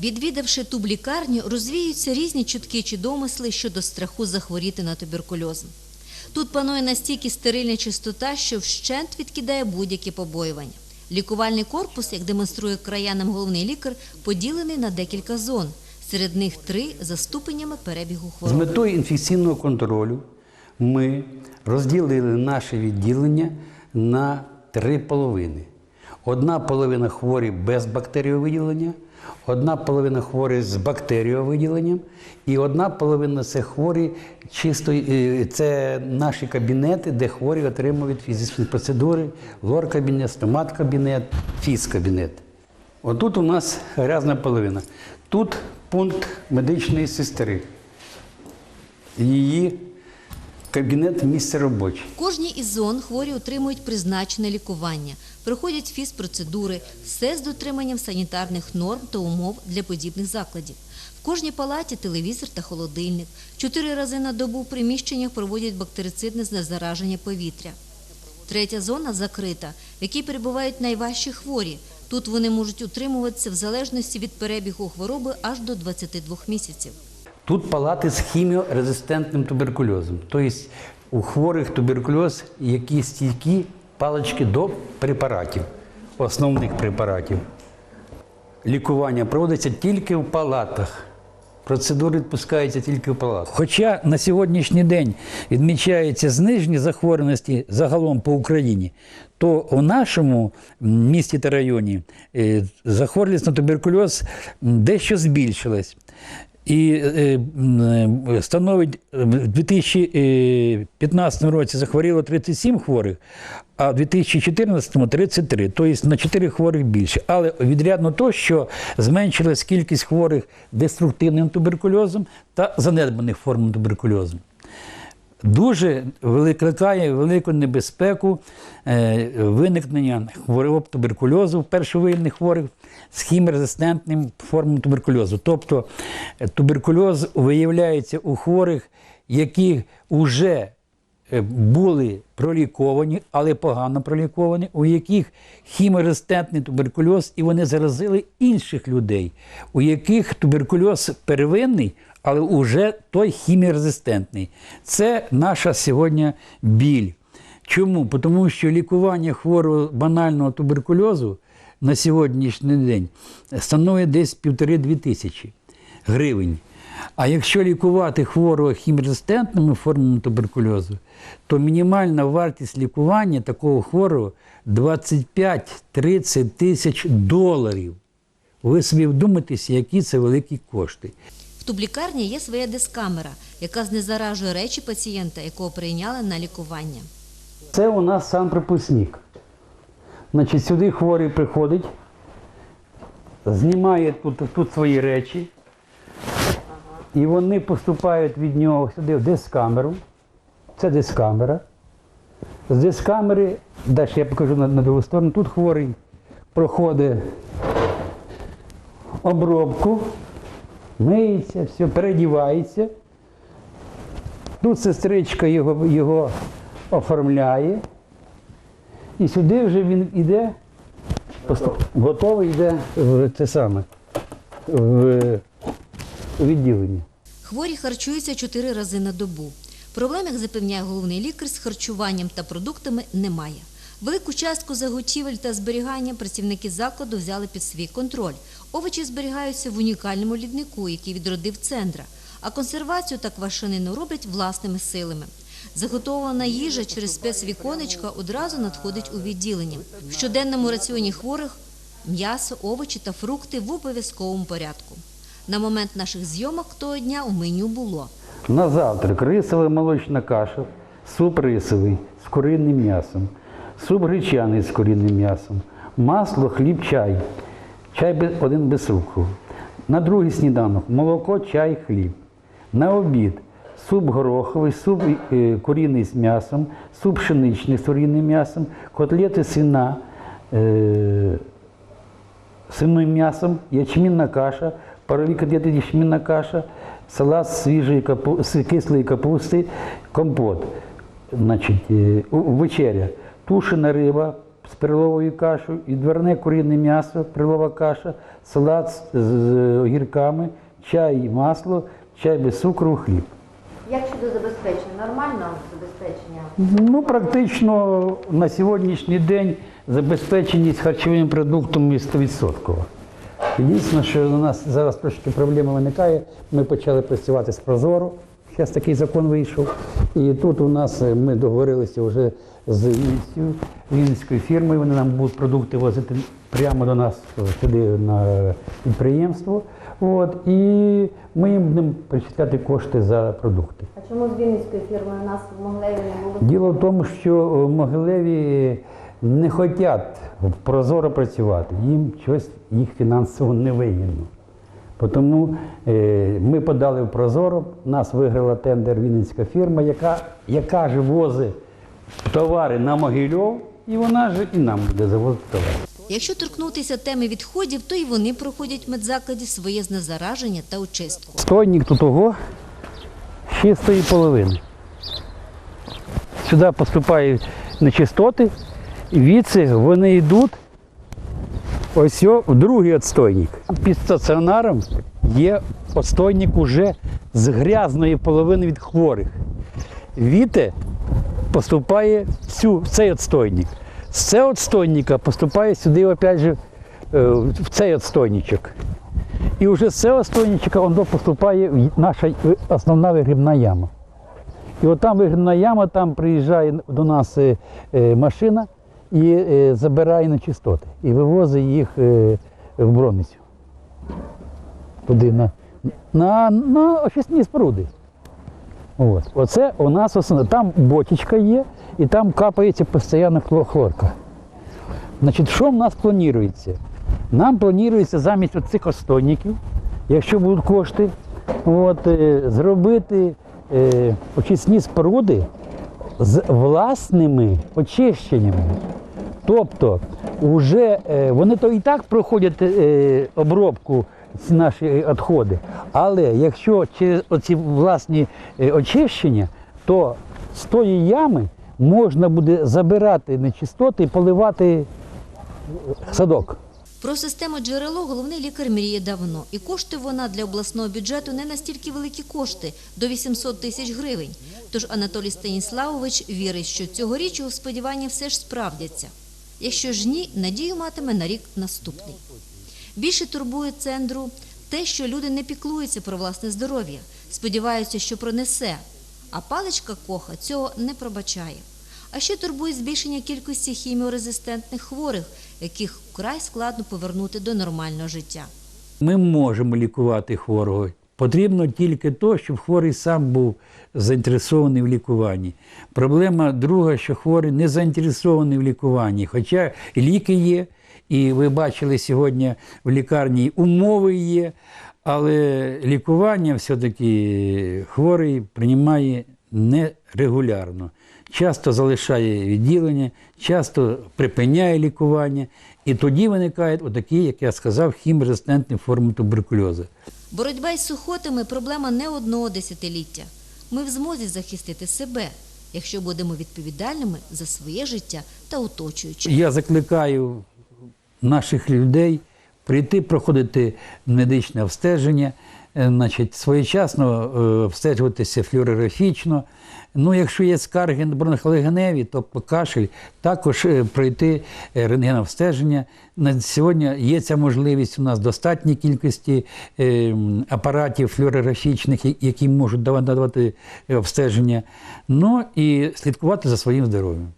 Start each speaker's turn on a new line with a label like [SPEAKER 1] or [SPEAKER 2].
[SPEAKER 1] Відвідавши туб лікарню, розвіються різні чутки чи домисли щодо страху захворіти на туберкульозом. Тут панує настільки стерильна чистота, що вщент відкидає будь-які побоювання. Лікувальний корпус, як демонструє краянам головний лікар, поділений на декілька зон. Серед них три за ступенями перебігу
[SPEAKER 2] З
[SPEAKER 1] хвороби.
[SPEAKER 2] метою інфекційного контролю ми розділили наше відділення на три половини. Одна половина хворі без бактеріовиділення, одна половина хворі з бактеріовиділенням, і одна половина це хворі чисто е, це наші кабінети, де хворі отримують фізичні процедури, лор-кабінет, стомат-кабінет, фіз-кабінет. Отут у нас грязна половина. Тут пункт медичної сестри. Її кабінет місце робоче.
[SPEAKER 1] В кожній із зон хворі отримують призначене лікування, проходять фізпроцедури, все з дотриманням санітарних норм та умов для подібних закладів. В кожній палаті телевізор та холодильник. Чотири рази на добу в приміщеннях проводять бактерицидне знезараження повітря. Третя зона закрита, в якій перебувають найважчі хворі. Тут вони можуть утримуватися в залежності від перебігу хвороби аж до 22 місяців.
[SPEAKER 2] Тут палати з хіміорезистентним туберкульозом. Тобто у хворих туберкульоз, які стійкі палички до препаратів, основних препаратів. Лікування проводиться тільки в палатах. Процедури відпускаються тільки в палатах.
[SPEAKER 3] Хоча на сьогоднішній день відмічається зниження захворюваності загалом по Україні, то у нашому місті та районі е, захворюваність на туберкульоз дещо збільшилась. І е, е, становить е, в 2015 році захворіло 37 хворих, а в 2014 – 33, тобто на 4 хворих більше. Але відрядно то, що зменшилась кількість хворих деструктивним туберкульозом та занедбаних форм туберкульозу. Дуже викликає велику небезпеку е, виникнення хвороб туберкульозу першовильних хворих з хімірезистентним формам туберкульозу. Тобто е, туберкульоз виявляється у хворих, які вже е, були проліковані, але погано проліковані, у яких хіморезистентний туберкульоз, і вони заразили інших людей, у яких туберкульоз первинний, але вже той хіміорезистентний. Це наша сьогодні біль. Чому? Тому що лікування хворого банального туберкульозу на сьогоднішній день становить десь півтори-дві тисячі гривень. А якщо лікувати хворого хімрезистентними формами туберкульозу, то мінімальна вартість лікування такого хворого 25-30 тисяч доларів. Ви собі вдумайтеся, які це великі кошти.
[SPEAKER 1] В тублікарні є своя дискамера, яка знезаражує речі пацієнта, якого прийняли на лікування.
[SPEAKER 2] Це у нас сам припускник. Значить, сюди хворий приходить, знімає тут, тут свої речі, і вони поступають від нього сюди в дискамеру. Це дискамера. З дискамери, далі я покажу на, на другу сторону, тут хворий проходить обробку, миється, все, передівається. Тут сестричка його, його оформляє. І сюди вже він йде, готовий йде в те саме, в, відділення.
[SPEAKER 1] Хворі харчуються чотири рази на добу. Проблем, як запевняє головний лікар, з харчуванням та продуктами немає. Велику частку заготівель та зберігання працівники закладу взяли під свій контроль. Овочі зберігаються в унікальному ліднику, який відродив центра, а консервацію та квашенину роблять власними силами. Заготовлена їжа через спецвіконечка одразу надходить у відділення. В щоденному раціоні хворих м'ясо, овочі та фрукти в обов'язковому порядку. На момент наших зйомок того дня у меню було
[SPEAKER 2] На завтрак рисова молочна каша, суп рисовий з куринним м'ясом, суп гречаний з куринним м'ясом, масло, хліб, чай, чай один без цукру. На другий сніданок молоко, чай, хліб. На обід суп гороховий, суп е, з м'ясом, суп пшеничний з курінним м'ясом, котлети сина. Е, синим м'ясом, ячмінна каша, парові котлети ячмінна каша, салат свіжої капу... кислої капусти, компот. Значить, е, вечеря. Тушена риба, з перловою кашею, і дверне курінне м'ясо, перлова каша, салат з, огірками, чай, масло, чай без цукру, хліб.
[SPEAKER 1] Як щодо забезпечення? Нормально забезпечення?
[SPEAKER 2] Ну, практично на сьогоднішній день забезпеченість харчовими продуктами 100%. Дійсно, що у нас зараз трошки проблема виникає. Ми почали працювати з Прозоро. Зараз такий закон вийшов. І тут у нас е, ми договорилися вже з Вінницею, Вінницькою фірмою. Вони нам будуть продукти возити прямо до нас е, сюди на підприємство. От, і ми їм будемо причисляти кошти за продукти.
[SPEAKER 1] А чому з Вінницькою фірмою у нас в Моглеві не було?
[SPEAKER 2] Діло в тому, що в Могилеві не хочуть прозоро працювати. Їм щось їх фінансово не вигідно. Тому е, ми подали в Прозоро, нас виграла тендер Вінницька фірма, яка, яка ж возить товари на Могильов, і вона ж і нам буде завозити товари.
[SPEAKER 1] Якщо торкнутися теми відходів, то і вони проходять в медзакладі своє знезараження та очистку.
[SPEAKER 2] Стойник тут ого чистої половини. Сюди поступають нечистоти, і відси вони йдуть ось другий отстойник. Під стаціонаром є отстойник уже з грязної половини від хворих. Віте поступає в цю, в цей отстойник. З цього отстойника поступає сюди, опять же, е, в цей отстойничок. І вже з цього стойничка воно поступає в наша основна вигрібна яма. І от там вигрібна яма, там приїжджає до нас е, е, машина і е, забирає нечистоти. І вивозить їх е, в броницю. Туди на, на, на очисні споруди. От. Оце у нас основне. Там бочечка є, і там капається постійно хлорка. Значить, що в нас планується? Нам планується замість оцих остойників, якщо будуть кошти, от, е, зробити е, очисні споруди з власними очищеннями. Тобто, вже, е, вони то і так проходять е, обробку ці наші відходи, але якщо через оці власні е, очищення, то з тої ями можна буде забирати нечистоти і поливати садок.
[SPEAKER 1] Про систему джерело головний лікар мріє давно, і коштує вона для обласного бюджету не настільки великі кошти до 800 тисяч гривень. Тож Анатолій Станіславович вірить, що цьогоріч його сподівання все ж справдяться. Якщо ж ні, надію матиме на рік наступний. Більше турбує центру те, що люди не піклуються про власне здоров'я, сподіваються, що пронесе. А паличка коха цього не пробачає. А ще турбує збільшення кількості хіміорезистентних хворих, яких вкрай складно повернути до нормального життя.
[SPEAKER 3] Ми можемо лікувати хворого. Потрібно тільки то, щоб хворий сам був заінтересований в лікуванні. Проблема друга, що хворий не заінтересований в лікуванні. Хоча ліки є, і ви бачили сьогодні в лікарні умови є, але лікування все-таки хворий приймає нерегулярно. Часто залишає відділення, часто припиняє лікування, і тоді виникають отакі, як я сказав, хімрезистентні форми туберкульозу.
[SPEAKER 1] Боротьба із сухотами проблема не одного десятиліття. Ми в змозі захистити себе, якщо будемо відповідальними за своє життя та оточуючи.
[SPEAKER 3] Я закликаю наших людей прийти проходити медичне обстеження, значить, своєчасно е, обстежуватися флюорографічно. Ну, якщо є скарги на бронхолегеневі, тобто кашель, також е, пройти е, рентгеновстеження. На сьогодні є ця можливість у нас достатній кількості е, апаратів флюорографічних, які можуть дава- надавати е, обстеження. Ну і слідкувати за своїм здоров'ям.